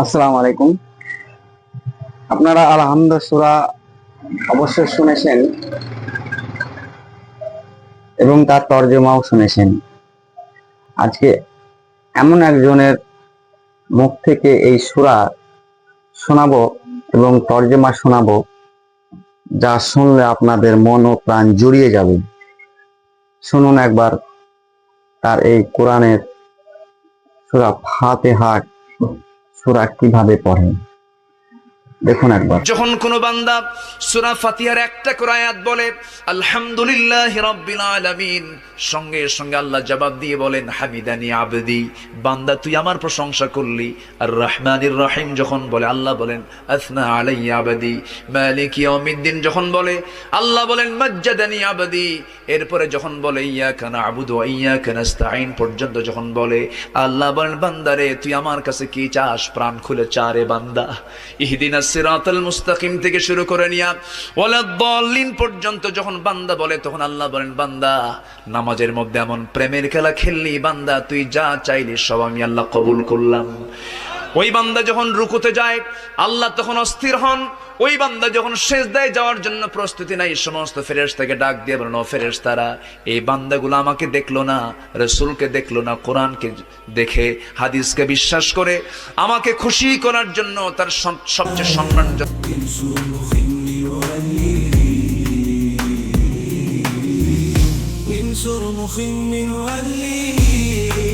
আসসালামু আলাইকুম। আপনারা আলহামদ সুরা অবশ্যই শুনেছেন এবং তার তর্জমাও শুনেছেন। আজকে এমন একজনের মুখ থেকে এই সুরা শোনাবো এবং তর্জমা শোনাবো যা শুনলে আপনাদের মন ও প্রাণ জুড়িয়ে যাবে। শুনুন একবার তার এই কোরআনের সুরা ফাতেহা। সুরা কীভাবে পড়েন? দেখুন একবার। যখন কোনো বান্দা সূরা ফাতিহার একটা করে আয়াত বলে আলামিন সঙ্গে সঙ্গে আল্লাহ জবাব দিয়ে বলেন, হামিদানি আবদি বান্দা, তুই আমার প্রশংসা করলি আর রহমানির রহিম যখন বলে, আল্লাহ বলেন, আসনা মালিক যখন বলে, আল্লাহ বলেন, মাজ্জাদানি আবদি এরপরে যখন বলে, ইয়াকা নাবুদু ওয়া ইয়াকা নাস্তাইন পর্যন্ত যখন বলে, আল্লাহ বলেন বান্দারে তুই আমার কাছে কি চাস? প্রাণ খুলে চারে বান্দা। ইহদিনা সিরাতাল মুস্তাকিম থেকে শুরু করে নিয়া ওয়ালা দাল্লিন পর্যন্ত যখন বান্দা বলে, তখন আল্লাহ বলেন, বান্দা, নামাজের মধ্যে এমন প্রেমের খেলা খেললি, বান্দা, তুই যা চাইলি সব আমি আল্লাহ কবুল করলাম। ওই বান্দা যখন রুকুতে যায় আল্লাহ তখন অস্থির হন ওই বান্দা যখন শেষদায় যাওয়ার জন্য প্রস্তুতি নাই সমস্ত ফেরেশতাকে ডাক দিয়ে বলেন ও ফেরেশতারা এই বান্দাগুলো আমাকে দেখলো না রসুলকে দেখলো না কোরআনকে দেখে হাদিসকে বিশ্বাস করে আমাকে খুশি করার জন্য তার সব- সবচেয়ে সম্মান من سرمخ من وهله